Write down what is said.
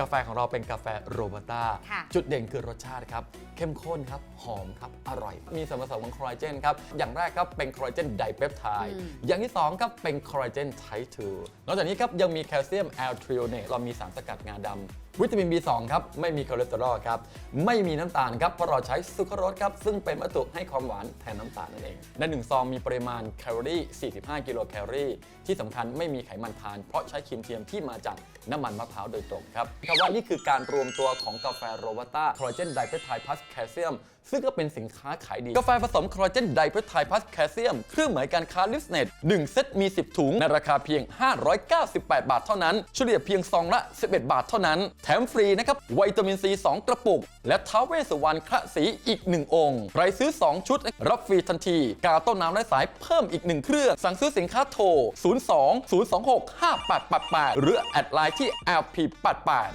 กาแฟของเราเป็นกาแฟโรบัสต้าค่ะ จุดเด่นคือรสชาติครับ เข้มข้นครับ หอมครับ อร่อย มีส่วนผสมของคอลลาเจนครับ อย่างแรกครับเป็นคอลลาเจนไดเปปไทด์อืมอย่างที่2ครับเป็นคอลลาเจนไทป์2นอกจากนี้ครับยังมีแคลเซียมแอลทริโอเนตเรามีสารสกัดงาดำ วิตามิน B2 ครับไม่มีคอเลสเตอรอลครับไม่มีน้ำตาลครับเพราะเราใช้ซุกโรสครับซึ่งเป็นวัตถุให้ความหวานแทนน้ำตาลนั่นเองในหนึ่งซองมีปริมาณแคลอรี่ 45 กิโลแคลอรี่ ที่สำคัญไม่มีไขมันทาน เพราะใช้ครีมเทียมที่มาจากน้ำมันมะพร้าวโดยตรงครับคำว่านี่คือการรวมตัวของกาแฟโรบัสต้าคอลลาเจนไดเปปไทด์พลัสแคลเซียมซึ่งก็เป็นสินค้าขายดี กาแฟผสมคอลลาเจนไดเปปไทด์พลัสแคลเซียมเครื่องหมายการค้าลิสเนต1เซตมี 10 ถุงในราคาเพียง 598 บาทเท่านั้นเฉลี่ยเพียงซองละ 11 บาทเท่านั้นแถมฟรีนะครับวิตามินซี 2 กระปุก และท้าวเวสสุวรรณคระสีอีก 1 องค์ใครซื้อ 2 ชุด รับฟรีทันที กาต้นน้ำและสายเพิ่มอีก 1 เครื่อง สั่งซื้อสินค้าโทร 02 026 5888 หรือแอดไลน์ที่ LP88